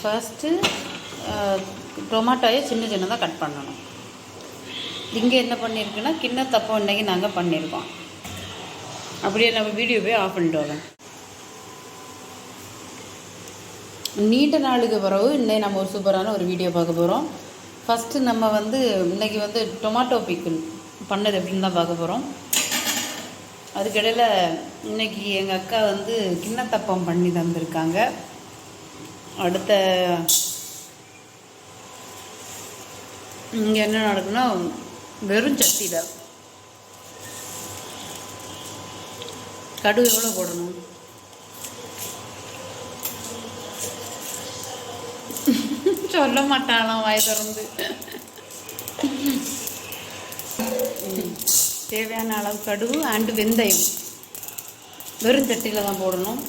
First டொமாட்டோயை சின்ன சின்னதாக cut பண்ணணும். இங்கே என்ன பண்ணியிருக்குன்னா கிண்ணத்தப்பம் இன்றைக்கி நாங்கள் பண்ணியிருக்கோம் அப்படியே நம்ம வீடியோ போய் ஆஃப் பண்ணிட்டு வரோம் நீண்ட நாளுக்கு பிறகு இன்றைக்கி நம்ம ஒரு சூப்பரான ஒரு வீடியோ பார்க்க போகிறோம் ஃபஸ்ட்டு நம்ம வந்து இன்னைக்கு வந்து டொமாட்டோ பிக்கிள் பண்ணது எப்படின்னு தான் பார்க்க போகிறோம் அதுக்கிடையில் இன்னைக்கு எங்கள் அக்கா வந்து கிண்ணத்தப்பம் பண்ணி தந்திருக்காங்க. அடுத்த இங்கே என்ன நடக்குன்னா வெறும் சட்டியில் கடுகு எவ்வளோ போடணும்? சொல்ல மாட்டாளாம் வாய் திறந்து. தேவையான அளவு கடுகு அண்டு வெந்தயம். வெறும் சட்டியில் தான் போடணும்.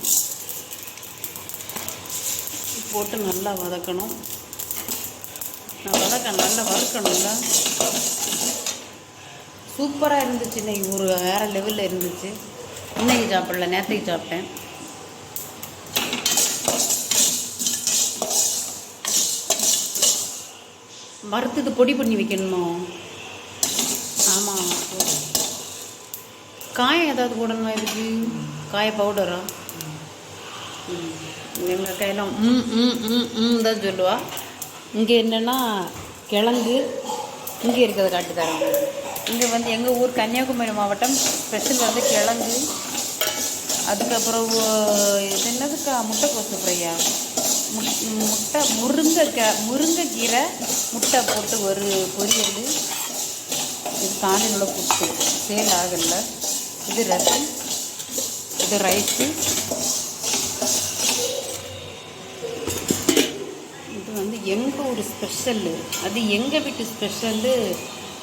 போட்டு நல்லா வதக்கணும். நான் வதக்க நல்லா வறுக்கணும்ல. சூப்பராக இருந்துச்சு இன்னைக்கு ஒரு வேறு லெவலில் இருந்துச்சு. இன்னைக்கு சாப்பிடல நேற்றுக்கு சாப்பிட்டேன். வறுத்துட்டு பொடி பண்ணி வைக்கணுமோ? ஆமாம் காயம் ஏதாவது போடணுமா இதுக்கு? காய பவுடரா எங்கள் கையெல்லாம் ம் ம் ம் ம் தான் சொல்லுவா. இங்கே என்னென்னா கிழங்கு இங்கே இருக்கிறத காட்டி இங்கே வந்து எங்கள் ஊர் கன்னியாகுமரி மாவட்டம் ஸ்பெஷல் வந்து கிழங்கு. அதுக்கப்புறம் இது என்னதுக்கா? முட்டைக்கோசு ஃப்ரையா? முட்டை முருங்கைக்காய் முருங்கைக்கீரை முட்டை போட்டு ஒரு பொரியல். இது காலையில் புட்டு சேல் ஆகல. இது ரசம் இது ரைஸு இது வந்து எங்கள் ஒரு ஸ்பெஷல்லு? அது எங்கள் வீட்டு ஸ்பெஷல்லு?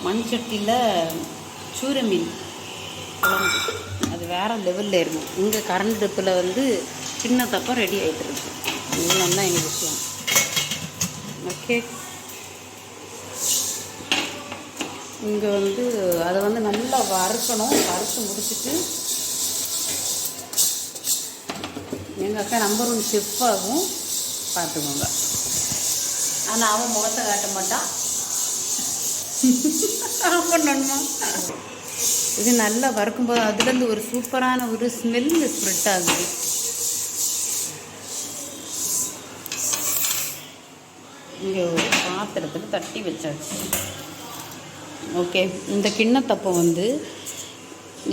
மண் சட்டியில் சூர மீன். குழம்பு அது வேறு லெவலில் இருக்கும். இங்கே கரண்ட் அடுப்பில் வந்து சின்ன தப்பம் ரெடி ஆகிட்டு இருக்கு. இதெல்லாம் தான் எங்கள் விஷயம். ஓகே இங்கே வந்து அதை வந்து நல்லா வறுக்கணும். வறுத்து முடிச்சுட்டு எங்கள் அக்கா நம்பர் ஒன் செஃப் ஆகும். பார்த்துக்கோங்க. ஆனால் அவன் முகத்தை காட்ட மாட்டான். பண்ணணுமா இது நல்லா வறுக்கும்போது அதுலேருந்து ஒரு சூப்பரான ஒரு ஸ்மெல்லு ஸ்ப்ரெட் ஆகுது. இங்கே ஒரு பாத்திரத்தில் தட்டி வச்சாச்சு. ஓகே இந்த கிண்ணத்தப்பை வந்து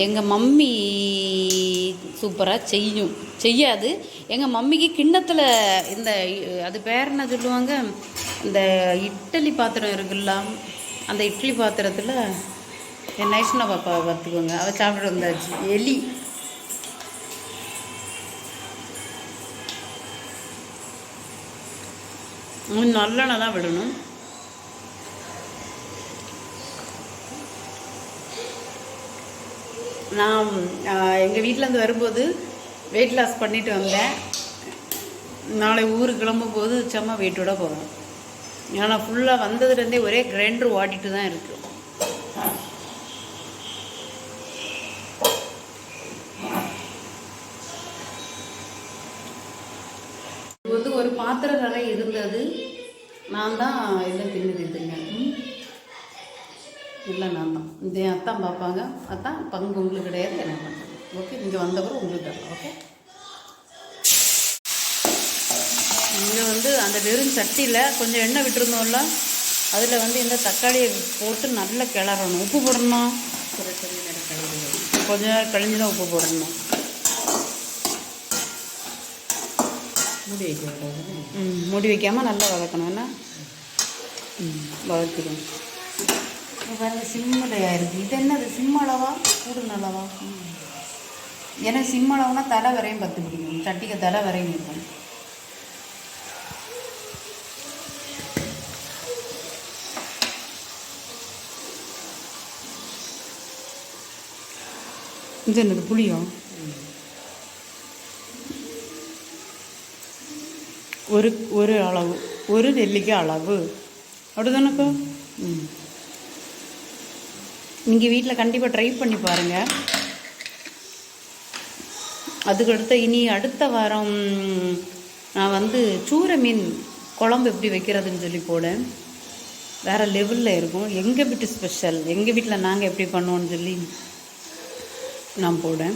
எங்கள் மம்மி சூப்பராக செய்யும். செய்யாது. எங்கள் மம்மிக்கு கிண்ணத்தில் இந்த அது பேர் என்ன சொல்லுவாங்க? இந்த இட்லி பாத்திரம் இருக்குல்ல அந்த இட்லி பாத்திரத்தில் என் நைஸ்னா பாப்பா பார்த்துக்கோங்க அவள் சாப்பிட்டு வந்தாச்சு. எலி. நல்லெண்ணெய் தான் விடணும். நான் எங்கள் வீட்டிலேருந்து வரும்போது வெயிட் லாஸ் பண்ணிட்டு வந்தேன். நாளை ஊருக்கு கிளம்பும் போது செம்ம வெயிட்டோட போவேன். ஏன்னா ஃபுல்லாக வந்ததுலேருந்தே ஒரே கிரைண்டர் ஓடிட்டு தான் இருக்கு. இது வந்து ஒரு பாத்திர கடை இருந்தது. நான் தான் எல்லாம் தின்னு தின்னுங்க இல்லை நான் தான் இந்த என் அத்தான் பார்ப்பாங்க. அத்தான் பங்கு உங்களுக்கு கிடையாது என்ன பண்ணுறது ஓகே இங்கே வந்தவரும் உங்களுக்கு தரலாம் ஓகே? இங்கே வந்து அந்த வெறும் சட்டியில் கொஞ்சம் எண்ணெய் விட்டுருந்தோம்ல அதில் வந்து இந்த தக்காளியை போட்டு நல்லா கிளறணும். உப்பு போடணும்? கொஞ்ச நேரம் கழிஞ்சு தான் உப்பு போடணும். முடி வைக்க ம் மூடி வைக்காமல் நல்லா வதக்கணும். என்ன? ம் வதக்கிடும். பாருங்க சிம்மில் இது என்னது? சிம்ம அளவா? கூடுன அளவா? ஏன்னா சிம் அளவுனா தலை வரையும் பத்து பிடிக்கும். சட்டிக்கு தலை வரையும் இருக்கும். இது என்னது புளியும். ஒரு ஒரு அளவு ஒரு நெல்லிக்காய் அளவு. அப்படிதானக்கா? ம். நீங்கள் வீட்டில் கண்டிப்பாக ட்ரை பண்ணி பாருங்கள் அதுக்கடுத்து இனி அடுத்த வாரம் நான் வந்து சூரை மீன் குழம்பு எப்படி வைக்கிறதுன்னு சொல்லி போடேன் வேறு லெவலில் இருக்கும். எங்கள் வீட்டு ஸ்பெஷல் எங்கள் வீட்டில் நாங்கள் எப்படி பண்ணுவோம்னு சொல்லி நான் போடேன்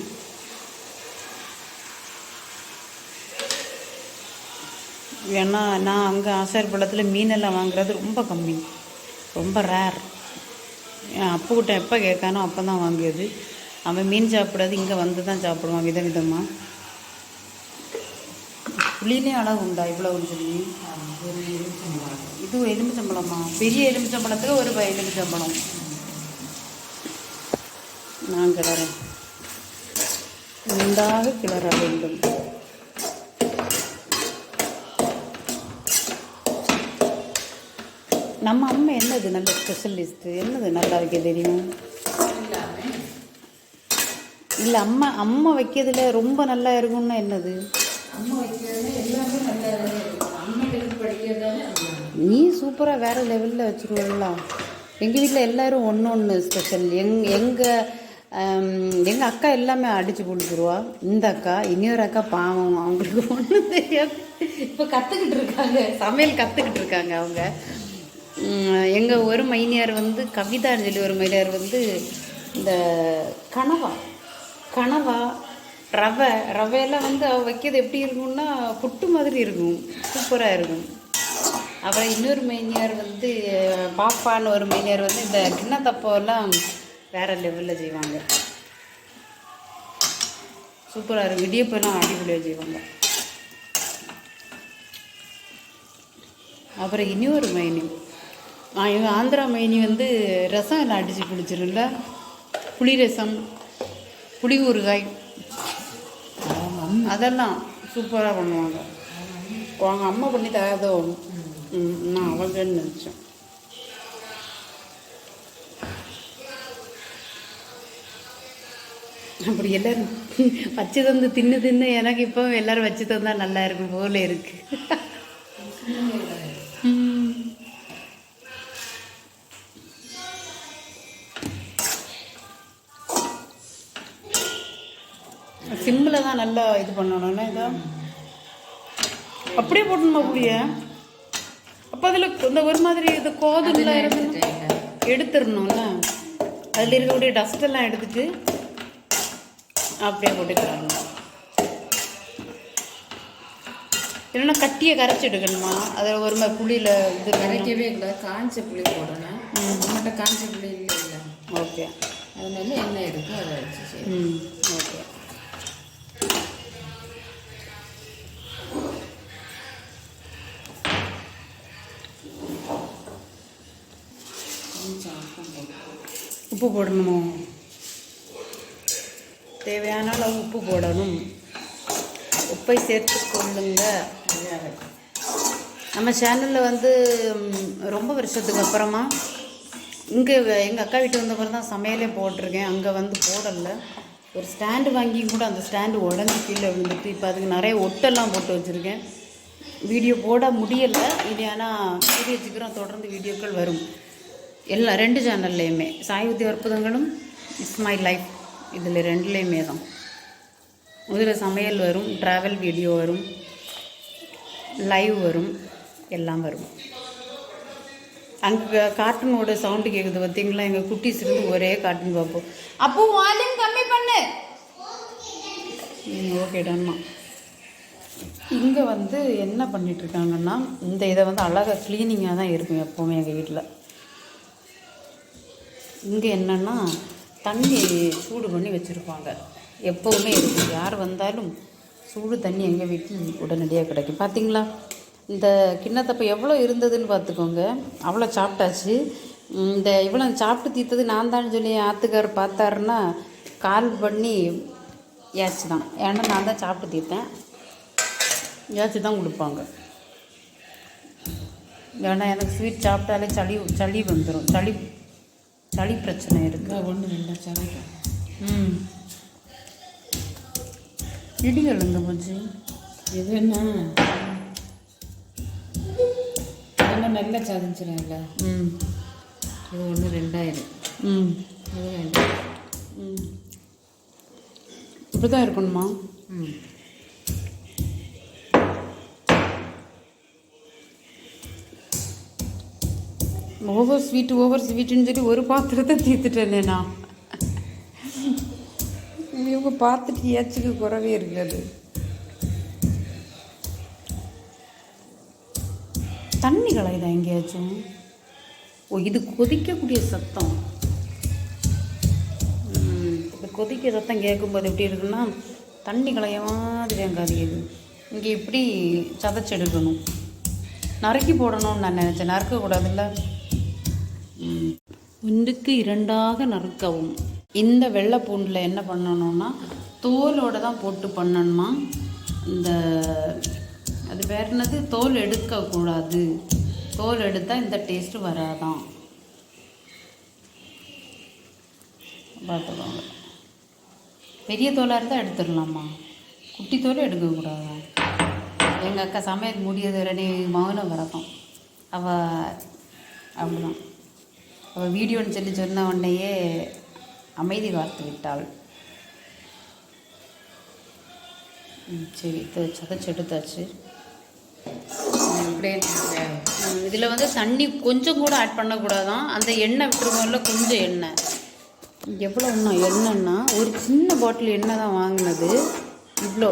ஏன்னா நான் அங்கே ஆசார் பழத்தில் மீனெல்லாம் வாங்குறது ரொம்ப கம்மி. ரொம்ப ரேர் என் அப்புக்கிட்ட எப்போ கேட்கானோ அப்போ தான் வாங்கியது. அவன் மீன் சாப்பிடாது இங்கே வந்து தான் சாப்பிடுவான் வித விதமாக புளியிலையும் அளவு உண்டா? இவ்வளோன்னு சொல்லி. இது எலுமிச்சம்பழமா? பெரிய எலுமிச்சம்பழத்துக்கு ஒரு எலுமிச்சம்பழம். நான் கிளறேன் நன்றாக கிளற வேண்டும். நம்ம அம்மா என்னது நல்ல ஸ்பெஷலிஸ்ட்டு என்னது நல்லா வைக்க தெரியும்? இல்லை அம்மா அம்மா வைக்கிறதுல ரொம்ப நல்லா இருக்கும்னா என்னது? நீ சூப்பராக வேறு லெவலில் வச்சுருவல்ல. எங்கள் வீட்டில் எல்லாரும் ஒன்று ஒன்று ஸ்பெஷல் எங் எங்கள் எங்கள் அக்கா எல்லாமே அடித்து கொடுத்துருவா இந்த அக்கா இன்னொரு அக்கா பாவம் அவங்களுக்கு ஒன்றும் தெரியாது. இப்போ கற்றுக்கிட்டு இருக்காங்க. சமையல் கற்றுக்கிட்டு இருக்காங்க அவங்க. எங்கள் ஒரு மைனியார் வந்து கவிதான்னு சொல்லி ஒரு மைனியார் வந்து இந்த கனவா கனவா ரவை ரவையெல்லாம் வந்து அவள் வைக்கிறது எப்படி இருக்கும்னா புட்டு மாதிரி இருக்கும். சூப்பராக இருக்கும். அப்புறம் இன்னொரு மைனியார் வந்து பாப்பான்னு ஒரு மைனியார் வந்து இந்த கிண்ணத்தப்பெல்லாம் வேறு லெவலில் செய்வாங்க. சூப்பராக இருக்கும் இடியப்பெல்லாம் அடிப்படையாக செய்வாங்க. அப்புறம் இன்னொரு மைனி. ஆ, ஆந்திரா மைனி வந்து ரசம் எல்லாம் அடித்து பிடிச்சிரும்ல. புளி ரசம் புளி ஊறுகாய். அதெல்லாம் சூப்பராக பண்ணுவாங்க. அவங்க அம்மா பண்ணி தயாரதோ ம் நான் அவங்கன்னு நினச்சேன். அப்படி எல்லாரும் வச்சு தந்து தின்னு தின்னு எனக்கு இப்போ எல்லாரும் வச்சு தந்தா நல்லா இருக்கும் போல இருக்கு. சிம்மில் தான் நல்லா இது பண்ணணும்னா இதோ? அப்படியே போட்டணுமா புளிய அப்போ அதில் இந்த ஒரு மாதிரி இது எடுத்துட்டேன். எடுத்துடணும்ல அதில் இருக்கக்கூடிய டஸ்ட் எல்லாம் எடுத்துட்டு அப்படியே போட்டுக்கிறாங்க. இல்லைன்னா கட்டியை கரைச்சி எடுக்கணுமா? அதில் ஒரு மாதிரி புளியில் இது கரைக்கவே இல்லை. காஞ்ச புளி போடணும். நம்மகிட்ட காஞ்ச புளி இல்லை இல்லை ஓகே அதனால என்ன இருக்கோ அதை வச்சு ம். ஓகே. போட்டு. உப்பு போடணுமோ? தேவையான அளவு உப்பு போடணும். உப்பை சேர்த்து கொள்ளுங்க. நம்ம சேனலில் வந்து ரொம்ப வருஷத்துக்கு அப்புறமா இங்கே எங்கள் அக்கா வீட்டு வந்த பிறகு தான் சமையலே போட்டிருக்கேன். அங்கே வந்து போடலை. ஒரு ஸ்டாண்டு வாங்கி கூட அந்த ஸ்டாண்டு உடஞ்சி கீழே விழுந்துட்டு இப்போ அதுக்கு நிறைய ஒட்டெல்லாம் போட்டு வச்சுருக்கேன். வீடியோ போட முடியலை. இது ஆனால் கூடிய சீக்கிரம் தொடர்ந்து வீடியோக்கள் வரும். எல்லா ரெண்டு சேனல்லையுமே. சாயுத்தி அற்புதங்களும் இஸ் மை லைஃப். இதில் ரெண்டுலேயுமே தான். இதில் சமையல் வரும் ட்ராவல் வீடியோ வரும் லைவ் வரும் எல்லாம் வரும். அங்கே கார்ட்டூனோட சவுண்டு கேட்குது பார்த்தீங்களா எங்கள் குட்டிஸ் இருந்து ஒரே கார்ட்டூன் பார்ப்போம் அப்போ வால்யூம் கம்மி பண்ணு. ம் ஓகே டன்மா இங்கே வந்து என்ன பண்ணிகிட்ருக்காங்கன்னா இந்த இதை வந்து அழகாக க்ளீனிங்காக தான் இருக்கும் எப்போவுமே எங்கள் வீட்டில் இங்கே என்னென்னா தண்ணி சூடு பண்ணி வச்சுருப்பாங்க. எப்போவுமே இருக்கும் யார் வந்தாலும் சூடு தண்ணி எங்கள் வீட்டில் உடனடியாக கிடைக்கும். பார்த்தீங்களா இந்த கிண்ணத்தப்போ எவ்வளோ இருந்ததுன்னு பார்த்துக்கோங்க. அவ்வளோ சாப்பிட்டாச்சு. இந்த இவ்வளோ சாப்பிட்டு தீர்த்தது நான் தான் சொல்லி ஆத்துக்கார் பார்த்தாருன்னா கால் பண்ணி ஏச்சு தான் ஏன்னா நான் தான் சாப்பிட்டு தீர்த்தேன். ஏச்சு தான் கொடுப்பாங்க. ஏன்னா எனக்கு ஸ்வீட் சாப்பிட்டாலே சளி சளி வந்துடும் சளி சளி பிரச்சனை இருக்குது ஒன்று ரெண்டா சமைக்கும் ம். இடிகள் எங்கே போச்சு? எதுன்னா என்ன? நல்லா சாதிச்சிடல ம். இது ஒன்று ரெண்டாயிரம் ம். இது ரெண்டாயிரம் ம். இப்படி தான் இருக்கணுமா? ம். ஓவர் ஸ்வீட் ஓவர் ஸ்வீட்டுன்னு சொல்லி ஒரு பாத்திரத்தை தீர்த்துட்டேனே நான். இவங்க பார்த்துட்டு ஏச்சுக்கு குறவே இருக்காது. தண்ணி கலையுதா எங்கேயாச்சும்? ஓ இது கொதிக்கக்கூடிய சத்தம். ம், இந்த கொதிக்க சத்தம் கேட்கும்போது எப்படி இருக்குன்னா தண்ணி கலைய மாதிரி அங்கே அறியுது இங்கே இப்படி சதைச்செடுக்கணும் நறுக்கி போடணும்னு நான் நினச்சேன். நறுக்கக்கூடாதுல்ல. ஒன்றுக்கு இரண்டாக நறுக்கவும். இந்த வெள்ளை பூண்டில் என்ன பண்ணணும்னா தோலோடு தான் போட்டு பண்ணணுமா? இந்த அது வேற என்னது? தோல் எடுக்கக்கூடாது தோல் எடுத்தால் இந்த டேஸ்ட்டு வராதான். பார்த்துக்கோங்க. பெரிய தோலாக இருந்தால் எடுத்துடலாமா? குட்டி தோல் எடுக்கக்கூடாதா எங்கள் அக்கா சமையல் முடியது உடனே மௌனம் வரக்கும் அவள் அப்படிதான் அவள் வீடியோன்னு சொல்லி சொன்ன உடனேயே அமைதி காத்து விட்டாள். சரி சதைச்சு எடுத்தாச்சு. இப்படியே இதில் வந்து தண்ணி கொஞ்சம் கூட ஆட் பண்ணக்கூடாதான். அந்த எண்ணெய் விட்டுருவோம்ல கொஞ்சம் எண்ணெய். எவ்வளோ இன்னும் எண்ணெய்னா ஒரு சின்ன பாட்டில் எண்ணெய் தான் வாங்கினது. இவ்வளோ.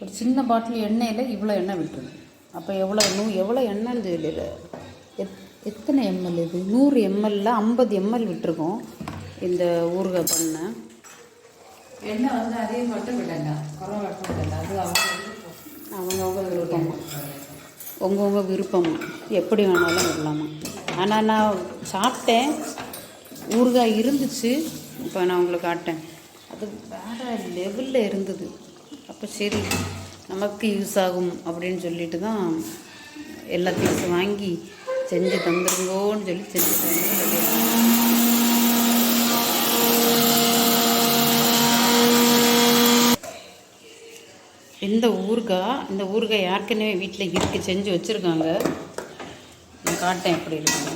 ஒரு சின்ன பாட்டில் எண்ணெயில் இவ்வளோ எண்ணெய் விட்டுரும் அப்போ எவ்வளோ நூ எவ்வளோ எண்ணெய்னு தெரியல எத் எத்தனை எம்எல் இது? நூறு எம்எல்ல ஐம்பது எம்எல் விட்டுருக்கோம். இந்த ஊறுகாய் பண்ண. எண்ணெய் வந்து அதே மட்டும் விடல. குறை மட்டும் அது அவங்க அவங்கவுங்க விருப்பம்? உங்கவுங்க விருப்பம்? எப்படி வேணாலும் விடலாமா? ஆனால் நான் சாப்பிட்டேன். ஊறுகாய் இருந்துச்சு. இப்போ நான் உங்களுக்கு காட்டேன் அது வேறு லெவலில் இருந்தது. அப்போ சரி நமக்கு யூஸ் ஆகும் அப்படின்னு சொல்லிட்டு தான் எல்லா திங்ஸும் வாங்கி செஞ்சு தந்துருங்கோன்னு சொல்லி செஞ்சு தந்து இந்த ஊறுகாய் இந்த ஊறுகாய் ஏற்கனவே வீட்டில் இருக்கு செஞ்சு வச்சுருக்காங்க. நான் காட்டேன் எப்படி இருக்குன்னு.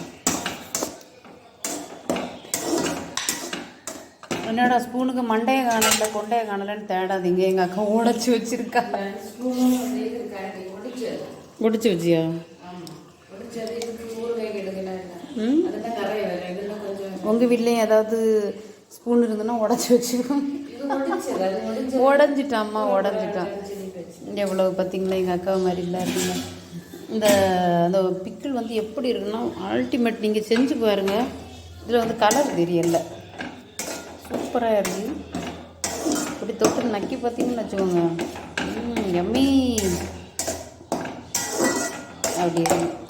என்னடா ஸ்பூனுக்கு மண்டைய காணல கொண்டைய காணலன்னு தேடாதீங்க. எங்கள் அக்கா உடச்சி வச்சுருக்காங்க உடச்சி வச்சியா? உங்கள் வீட்லேயும் ஏதாவது ஸ்பூன் இருந்ததுன்னா உடச்சி வச்சுக்கோங்க உடஞ்சிட்டாம்மா உடஞ்சிட்டான் எவ்வளோ பார்த்தீங்களா எங்கள் அக்கா மாதிரி இல்லை அப்படிங்க இந்த அந்த பிக்கிள் வந்து எப்படி இருக்குன்னா அல்டிமேட் நீங்கள் செஞ்சு பாருங்கள் இதில் வந்து கலர் தெரியல. சூப்பராக இருக்கு. இப்படி தொட்டு நக்கி பார்த்தீங்கன்னு வச்சுக்கோங்க. எம்மி அப்படி இருக்கு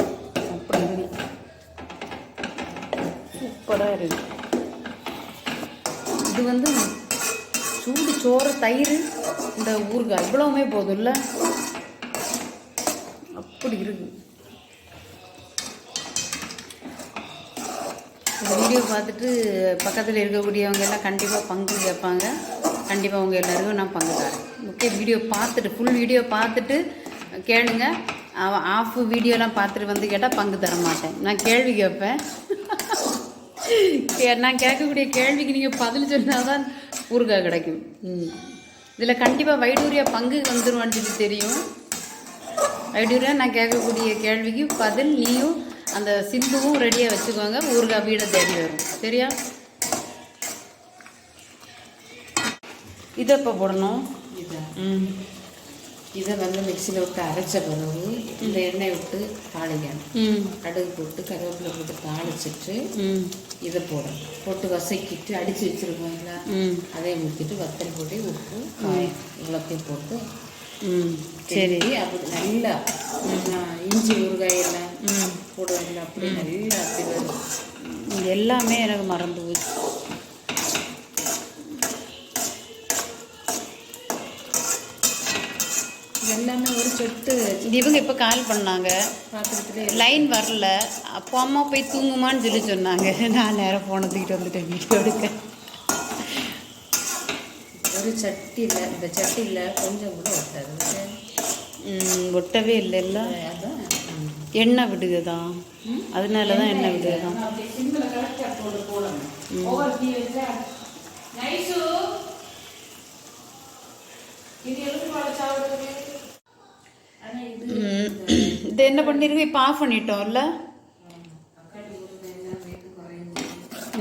சூப்பராக இருக்கு. இது வந்து சூடு சோறு தயிர் இந்த ஊறுகாய் இவ்வளவுமே போதும்ல? அப்படி இருக்கு. இந்த வீடியோ பார்த்துட்டு பக்கத்தில் இருக்கக்கூடியவங்க எல்லாம் கண்டிப்பாக பங்கு கேட்பாங்க. கண்டிப்பாக அவங்க எல்லாருக்கும் நான் பங்கு தரேன். ஓகே வீடியோ பார்த்துட்டு ஃபுல் வீடியோ பார்த்துட்டு கேளுங்க. ஆஃப் வீடியோலாம் பார்த்துட்டு வந்து கேட்டால் பங்கு தர மாட்டேன். நான் கேள்வி கேட்பேன். நான் கேட்கக்கூடிய கேள்விக்கு நீங்கள் பதில் சொன்னால் தான் ஊறுகாய் கிடைக்கும். ம். இதில் கண்டிப்பாக வைடூரியா பங்கு வந்துருவான்னு சொல்லி தெரியும். வைடூரியா நான் கேட்கக்கூடிய கேள்விக்கு பதில் நீயும் அந்த சிந்துவும் ரெடியாக வச்சுக்கோங்க. ஊறுகாய் வீடை தேடி வரும். சரியா? இதை இப்போ போடணும்? இதான் ம். இதை வந்து மிக்சியில் விட்டு அரைச்ச பிறகு இந்த எண்ணெய் விட்டு தாளிக்கணும். கடுகு போட்டு கருவேப்பிலை போட்டு தாளிச்சிட்டு இதை போடணும். போட்டு வசக்கிட்டு அடித்து வச்சுருக்கோங்களா ம். அதை ஊற்றிட்டு வத்தல் பொடி உப்பு இவ்வளோத்தையும் போட்டு சரி. அப்படி நல்லா இஞ்சி ஊறுகாய் எல்லாம் அப்படி நல்லா அப்படி வரும். இது எல்லாமே எனக்கு மறந்து போச்சு. எல்லாமே ஒரு சொட்டு இது இவங்க இப்போ கால் பண்ணாங்க. பாத்திரத்துல லைன் வரல. அப்போ அம்மா போய் தூங்குமான்னு சொல்லி சொன்னாங்க. நான் நேரம் ஃபோனை தூக்கிட்டு வந்துட்டேன். வீடியோ எடுக்க. ஒரு சட்டியில் இந்த சட்டியில் கொஞ்சம் கூட ஒட்டாது. ம், ஒட்டவே இல்லைல்ல அதான். எண்ணெய் விடுகுதான் அதனால தான் எண்ணெய் விடுகுதான் அப்படி சிம்பிளை இது என்ன பண்ணிருக்கு இப்போ ஆஃப் பண்ணிட்டோம்ல?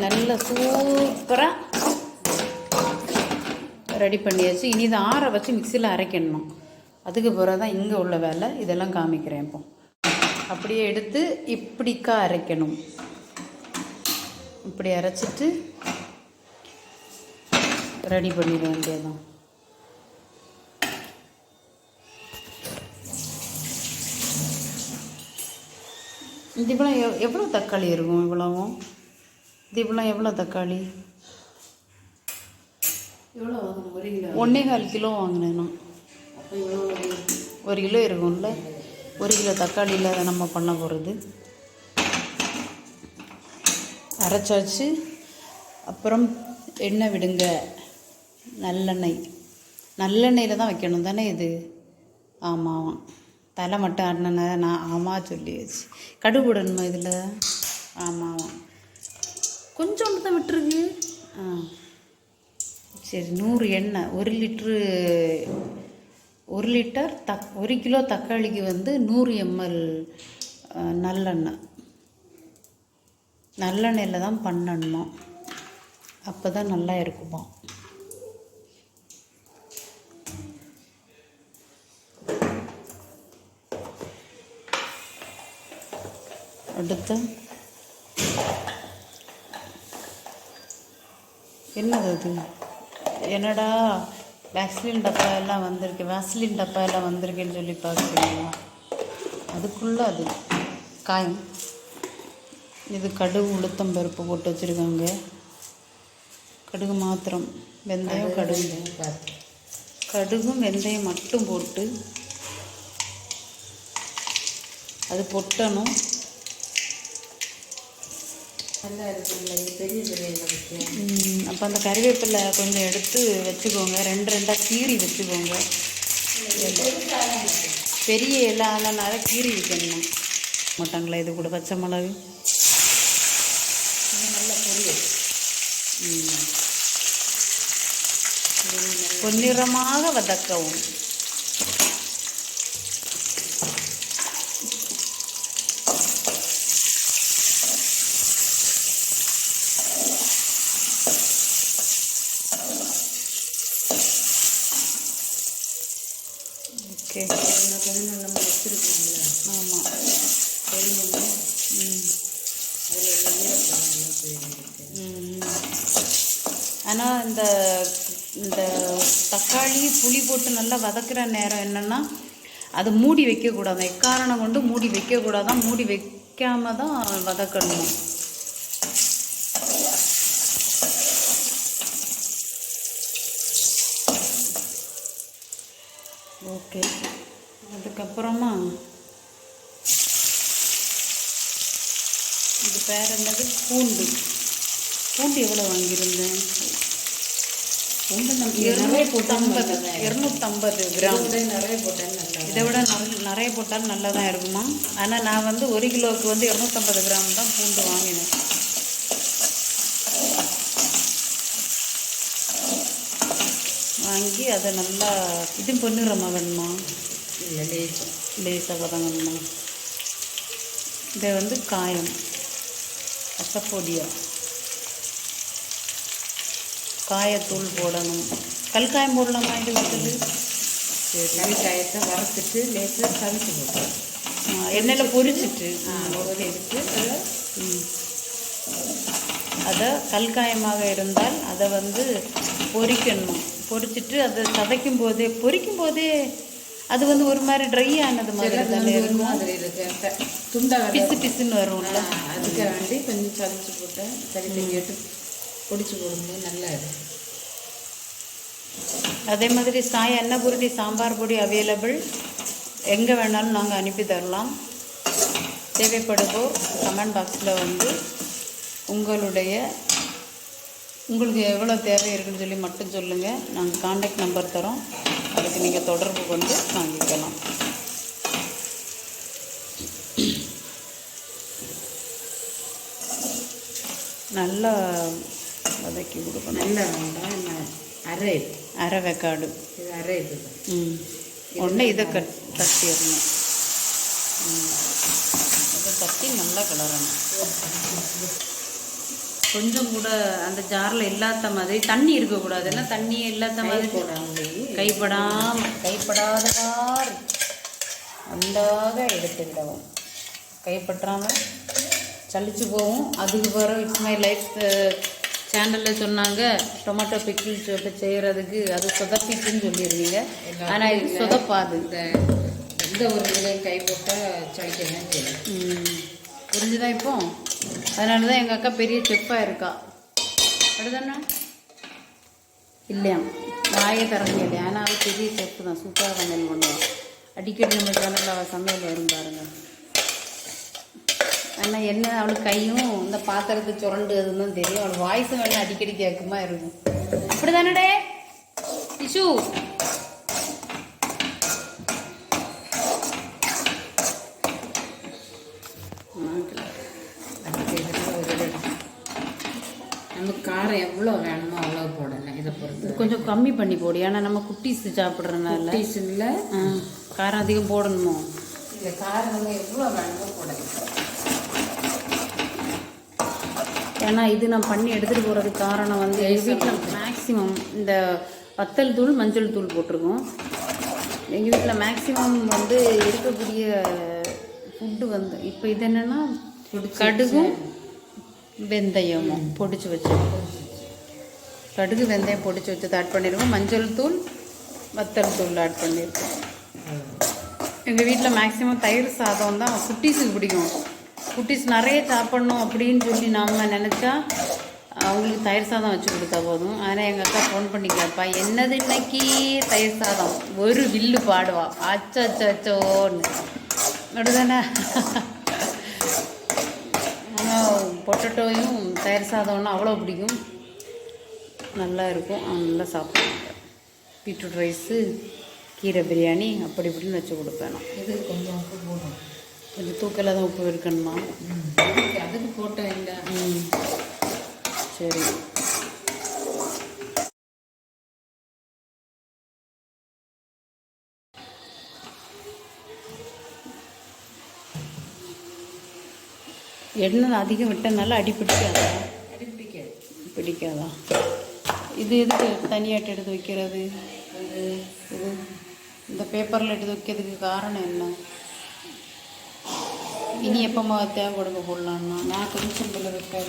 நல்ல சூப்பராக ரெடி பண்ணியாச்சு. இனி இதை ஆற வச்சு மிக்சியில் அரைக்கணும். அதுக்கு பிறகு தான் இங்கே உள்ள வேலை இதெல்லாம் காமிக்கிறேன் இப்போ. அப்படியே எடுத்து இப்படிக்கா அரைக்கணும். இப்படி அரைச்சிட்டு ரெடி பண்ணிட வேண்டியதான் இவ்வளோ எவ் எவ்வளோ தக்காளி இருக்கும் இவ்வளவும்? இவ்வளோ எவ்வளோ தக்காளி? எவ்வளோ ஒரு கிலோ. ஒன்றே கால் கிலோ வாங்கினேன் நான். ஒரு கிலோ? இருக்கும்ல. ஒரு கிலோ தக்காளி இல்லாத நம்ம பண்ண போகிறது அரைச்சாச்சு. அப்புறம் எண்ணெய் விடுங்க. நல்லெண்ணெய். நல்லெண்ணெயில் தான் வைக்கணும் தானே இது? ஆமாம். தலை மட்டும் ஆடின நான் ஆமாம் சொல்லியாச்சு. கடுகு விடணுமா இதில்? ஆமாம் ஆமாம் கொஞ்சோண்டு தான் விட்டுருக்கு. ஆ. சரி நூறு எண்ணெய். ஒரு லிட்ரு ஒரு லிட்டர் தக் ஒரு கிலோ தக்காளிக்கு வந்து நூறு எம்எல் நல்லெண்ணெய். நல்லெண்ணெயில் தான் பண்ணணும்? அப்போ தான் நல்லா இருக்குமா? அடுத்து என்னது அது என்னடா? வேக்சிலின் டப்பா எல்லாம் வந்திருக்கு. வேஸ்லின் டப்பா எல்லாம் வந்திருக்குன்னு சொல்லி பார்க்குறீங்களா? அதுக்குள்ளே அது காயம் இது கடுகு உளுத்தம் பருப்பு போட்டு வச்சுருக்காங்க. கடுகு மாத்திரம் வெந்தயம் கடுகு. கடுகும் வெந்தயம் மட்டும் போட்டு அது பொட்டணும் நல்லா இருக்குங்களா இது பெரிய பெரிய நமக்கு அப்போ அந்த கறிவேப்பிலை கொஞ்சம் எடுத்து வச்சுக்கோங்க. ரெண்டு ரெண்டாக கீறி வச்சுக்கோங்க. பெரிய இலைனால கீறி வைக்கணும்? மாட்டாங்களா இது கூட பச்சை மிளகு. நல்ல பொரியல். பொன்னிறமாக வதக்கவும் ஓகே கொஞ்சம் நம்ம வச்சுருக்கோம்ல ஆமாம் தெரியும் ம் அதில் உள்ள ஈரப்பதம் போயிருக்கு ஆனால் இந்த இந்த தக்காளி புளி போட்டு நல்லா வதக்கிற நேரம் என்னென்னா அது மூடி வைக்கக்கூடாது. எக்காரணம் கொண்டு மூடி வைக்கக்கூடாதான் மூடி வைக்காம தான் வதக்கணும். ஓகே. அதுக்கப்புறமா இது பேர் என்னது? பூண்டு. பூண்டு எவ்வளோ வாங்கியிருந்தேன்? நம்ம நிறைய போட்டால் இரநூத்தம்பது கிராம். நிறைய நல்லா இதை விட நிறைய போட்டாலும் நல்லா தான் இருக்குமா ஆனால் நான் வந்து ஒரு கிலோவுக்கு வந்து இரநூத்தம்பது கிராம் தான் பூண்டு வாங்கினேன். வாங்கி அதை நல்லா இது பொன்னிறமா வேணுமா? இல்லை லேசம் லேசாக வதங்கணுமா இதை வந்து காயம் ரசப்பொடியா காயத்தூள் போடணும். கல்காயம் போடலாமா இது வீட்டில் சரி கறிக்காயத்தை வறுத்துட்டு லேசாக சமைச்சு போட்டோம் எண்ணெயில் பொரிச்சிட்டு. ஓகே எடுத்து அதை. அதை கல்காயமாக இருந்தால் அதை வந்து பொரிக்கணும். பொரிச்சிட்டு அதை சதைக்கும் போதே பொரிக்கும் போதே அது வந்து ஒரு மாதிரி ட்ரை ஆனது மாதிரி தானே இருக்கும் பிசு பிசுன்னு வரும்ல? அதுக்கு வேண்டி கொஞ்சம் சமைச்சு போட்டேன். தனி தனியாட்டு பொடிச்சு போடும்போது நல்லா இருக்கும் அதே மாதிரி சாய் அன்னபூர்ணி சாம்பார் பொடி அவைலபிள் எங்கே வேணாலும் நாங்கள் அனுப்பி தரலாம். தேவைப்படுவோர் கமெண்ட் பாக்ஸில் வந்து உங்களுடைய உங்களுக்கு எவ்வளோ தேவை இருக்குன்னு சொல்லி மட்டும் சொல்லுங்கள் நாங்கள் காண்டாக்ட் நம்பர் தரோம். அதுக்கு நீங்கள் தொடர்பு கொண்டு வாங்கிக்கலாம். நல்லா வதக்கி கொடுக்கணும். நல்லா வேண்டாம் நான் அரை அரை வெக்காடு. இது அரை இது. ம். உடனே இதை கட் தட்டிடணும் இதை தட்டி நல்லா கிளறணும். கொஞ்சம் கூட அந்த ஜாரில் இல்லாத மாதிரி தண்ணி இருக்கக்கூடாது. என்ன தண்ணியே இல்லாத மாதிரி? கைப்படாம கைப்படாதவாறு அந்தாக எடுத்துவிடவும் கைப்பற்றாமல் சலிச்சு போகும் அதுக்கு பிறகு இட்ஸ் மை லைஃப் சேனலில் சொன்னாங்க டொமேட்டோ பிக்கிள் சொல்லிட்டு செய்கிறதுக்கு அது சொதப்பிக்குன்னு சொல்லியிருந்தீங்க. ஆனால் இது சொதப்பாது. இந்த எந்த ஒரு இதுலையும் கை போட்டால் சளிக்கணும் செய்யும் ம். புரிஞ்சுதா இப்போ? அதனால தான் எங்கள் அக்கா பெரிய செஃப்பாக இருக்கா. அப்படிதானே? இல்லையா? வாயே திறக்க இல்லையா ஆனால் அவள் பெரிய செஃப் தான். சூப்பராக சமையல் பண்ணுவாள் அடிக்கடி நம்ம சேனலில் அவள் சமையல் வரும் பாருங்க. ஆனால் என்ன அவளுக்கு கையும் இந்த பாத்திரத்தை சுரண்டு அதுன்னு தான் தெரியும். அவள் வாய்ஸும் வேணும் அடிக்கடி கேட்குமா இருக்கும். அப்படி தானடே இது. நமக்கு காரம் எவ்வளோ வேணுமோ அவ்வளோ போடலாம் இதை பொறுத்து. கொஞ்சம் கம்மி பண்ணி போடு. ஏன்னா நம்ம குட்டீஸ் சாப்பிட்றதுனால. டீசனில் ஆ, காரம் அதிகம் போடணுமோ? இந்த காரம் எவ்வளோ வேணுமோ போடலாம் ஏன்னா இது நான் பண்ணி எடுத்துகிட்டு போகிறதுக்கு காரணம் வந்து எங்கள் வீட்டில் மேக்ஸிமம் இந்த வத்தல் தூள் மஞ்சள் தூள் போட்டிருக்கோம். எங்கள் வீட்டில் மேக்ஸிமம் வந்து இருக்கக்கூடிய ஃபுட்டு வந்து இப்போ இது என்னென்னா கடுகும் வெந்தயமும் பொடிச்சு வச்சு கடுகு வெந்தயம் பொடிச்சு வச்சது ஆட் பண்ணியிருக்கோம் மஞ்சள் தூள் வத்தல் தூள் ஆட் பண்ணியிருக்கோம் எங்கள் வீட்டில் மேக்ஸிமம் தயிர் சாதம் தான் குட்டீஸுக்கு பிடிக்கும். குட்டிஸ் நிறைய சாப்பிடணும் அப்படின்னு சொல்லி நம்ம நினச்சா அவங்களுக்கு தயிர் சாதம் வச்சு கொடுத்தா போதும். ஆனால் எங்கள் அக்கா ஃபோன் பண்ணி கேட்பா என்னது இன்னைக்கு தயிர் சாதம்? ஒரு வில்லு பாடுவா. அச்சோ அச்சோ அச்சோன்னு. அப்படிதானே? ஆனால் பொட்டட்டோயும் தயிர் சாதம்னா அவ்வளோ பிடிக்கும். நல்லா இருக்கும். நல்லா சாப்பிடுவாங்க. பீட்ரூட் ரைஸு கீரை பிரியாணி அப்படி இப்படின்னு வச்சு கொடுப்பேன் நான். இது கொஞ்சம் போதும். கொஞ்சம் தூக்கலாக தான் உப்பு இருக்கணுமா? அதுக்கு போட்டோம் இல்லை. ம். சரி. எண்ணெய் அதிகம் விட்டனால அடி பிடிக்காதா? அடி பிடிக்காது. பிடிக்காதா? இது எதுக்கு தனியாட்டு எடுத்து வைக்கிறது? இது இந்த பேப்பரில் எடுத்து வைக்கிறதுக்கு காரணம் என்ன? இனி எப்போம்மா தேவை கொடுக்க போடலான்னா நான் கொஞ்சம் பிள்ளை அப்போ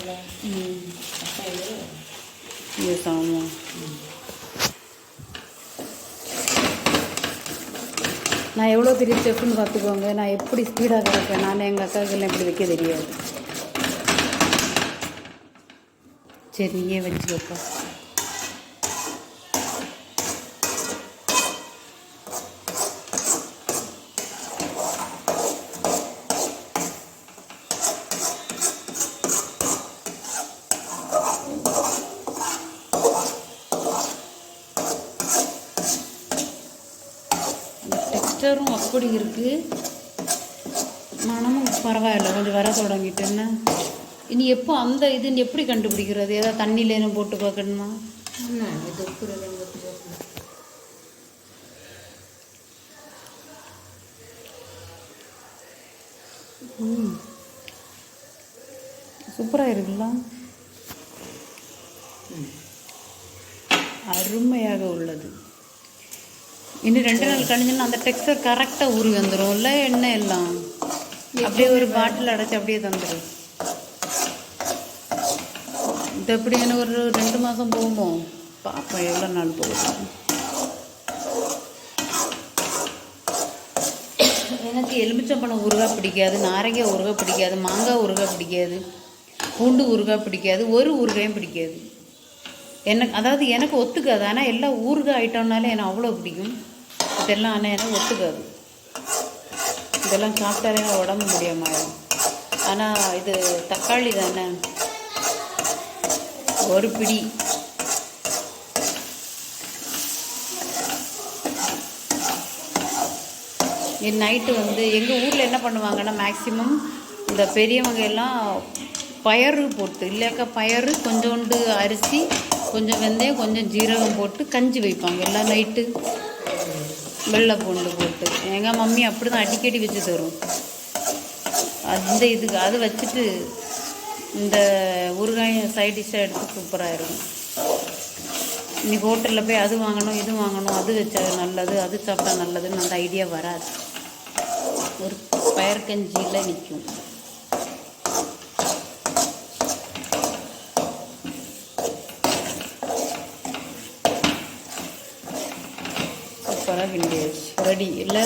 இது. ஆமாம் நான் எவ்வளோ பெரிய செஃப்னு பார்த்துக்கோங்க. நான் எப்படி ஸ்பீடாக கிடப்பேன் நான் எங்கள் அக்காவுக்கெல்லாம் எப்படி வைக்க தெரியாது. சரி நீயே வச்சுக்கப்பா. டெக்ஸ்டரும் அப்படி இருக்குது மனமும் பரவாயில்ல கொஞ்சம் வர தொடங்கிட்டுன்னா இனி எப்போ அந்த இது எப்படி கண்டுபிடிக்கிறது? ஏதாவது தண்ணியிலேனும் போட்டு பார்க்கணுமா? சூப்பராக இருக்குல்ல? அருமையாக உள்ளது. இன்னும் ரெண்டு நாள் கழிஞ்சுன்னா அந்த டெக்ஸ்டர் கரெக்டாக ஊறி வந்துடும்ல எண்ணெய் எல்லாம். அப்படியே ஒரு பாட்டில் அடைச்சி அப்படியே தந்துடும் இது எப்படி எனக்கு ஒரு ரெண்டு மாதம் போகுமோ? பார்ப்போம் எவ்வளோ நாள் போகுது. எனக்கு எலுமிச்சம்பழம் ஊறுகாய் பிடிக்காது நாரங்காய் ஊறுகாய் பிடிக்காது மாங்காய் ஊறுகாய் பிடிக்காது பூண்டு ஊறுகாய் பிடிக்காது ஒரு ஊறுகாயும் பிடிக்காது. எனக்கு அதாவது எனக்கு ஒத்துக்காது. ஆனால் எல்லாம் ஊறுகாய் ஐட்டம்னாலே எனக்கு அவ்வளோ பிடிக்கும். இதெல்லாம் ஆனால் எனக்கு ஒத்துக்காது. இதெல்லாம் சாப்பிட்டாலே எனக்கு உடம்பு முடியாமாயிடும் ஆனால் இது தக்காளி தானே? ஒரு பிடி. நைட்டு வந்து எங்கள் ஊரில் என்ன பண்ணுவாங்கன்னா மேக்ஸிமம் இந்த பெரியவங்க எல்லாம் பயறு போட்டு இல்லையாக்கா பயறு கொஞ்சோண்டு அரிசி கொஞ்சம் வெந்தயம் கொஞ்சம் ஜீரகம் போட்டு கஞ்சி வைப்பாங்க. எல்லாம் நைட்டு வெள்ளை பூண்டு போட்டு. எங்கள் மம்மி அப்படி தான் அடிக்கடி வச்சு தரும். அந்த இதுக்கு அது வச்சுட்டு இந்த ஊறுகாயும் சைட் டிஷ்ஷாக எடுத்து சூப்பராக இருக்கும் நீ ஹோட்டலில் போய் அது வாங்கணும் இது வாங்கணும் அது வச்சா நல்லது அது சாப்பிட்டா நல்லதுன்னு அந்த ஐடியா வராது. ஒரு பயர்கஞ்சியில் நிற்கும் சூப்பராக ரெடி இல்லை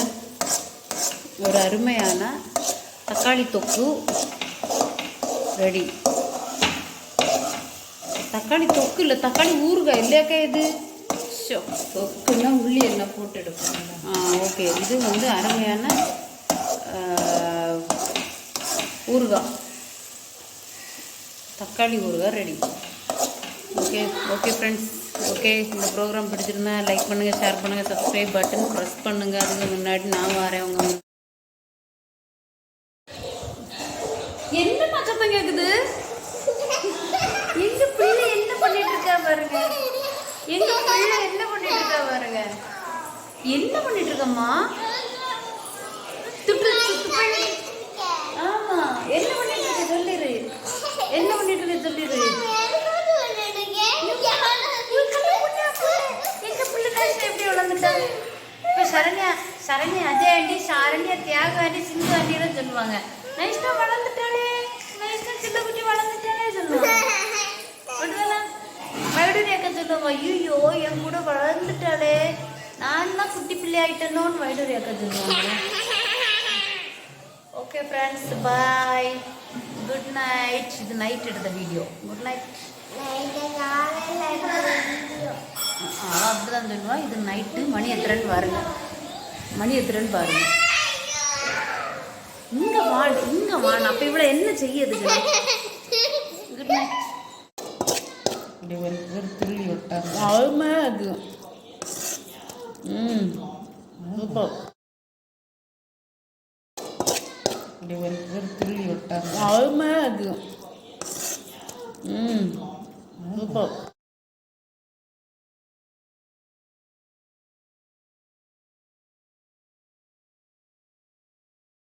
ஒரு அருமையான தக்காளி தொக்கு ரெடி. தக்காளி தொக்கு இல்லை தக்காளி ஊறுகாய் இல்லையாக்கா இது? தொக்குன்னா உள்ளி எல்லாம் போட்டு எடுப்பாங்க ஆ ஓகே. இது வந்து அருமையான ஊறுகாய். தக்காளி ஊறுகாய் ready. Okay okay friends okay இந்த ப்ரோக்ராம் பிடிச்சிருந்தா லைக் பண்ணுங்கள் ஷேர் பண்ணுங்கள் சப்ஸ்கிரைப் பட்டன் ப்ரெஸ் பண்ணுங்கள் அதுக்கு முன்னாடி நான் வரேன் உங்க என்ன பக்கத்தான் கேக்குது? எங்க பிள்ளை என்ன பண்ணிட்டு இருக்கா பாருங்க. எங்க பிள்ளை என்ன பண்ணிட்டு இருக்கா பாருங்க. என்ன பண்ணிட்டு இருக்கம்மா? துட்டு துட்டு ஆமா என்ன பண்ணிட்டு இருக்க? சொல்லிரு. என்ன பண்ணிட்டு இருக்க? சொல்லிரு எங்க பிள்ளை கஷ்டம் இப்போ சரண்யா சரண்யா அஜய் ஆண்டி சரண்யா தியாக ஆண்டி சிந்து ஆண்டி சொல்லுவாங்க. நைஸ்டா வளர்ந்துட்டாளே நைஸ்டா சின்ன குட்டி வளர்ந்துட்டாளே சொல்லுவாங்க. மறுபடியும் அக்கா சொல்லுவாங்க ஐயோ என் கூட வளர்ந்துட்டாளே. நான் தான் குட்டி பிள்ளை ஆயிட்டேனோன்னு வைடூரி அக்கா சொல்லுவாங்க. Okay friends bye good night இது நைட் எடுத்த வீடியோ குட் நைட் அவள் அப்படிதான் சொல்லுவா இது நைட்டு மணி எத்தனைன்னு பாருங்க. மணி எத்தனைன்னு பாருங்க. இங்க வாள் இங்க வாள் அப்ப இவ்வளவு என்ன செய்யுதுங்க இப்படி ஒரு ஒரு துள்ளி விட்டாங்க. அருமையா இருக்கு. ம் சூப்பர் இப்படி ஒரு ஒரு துள்ளி விட்டாங்க. அருமையா இருக்கு. ம் சூப்பர்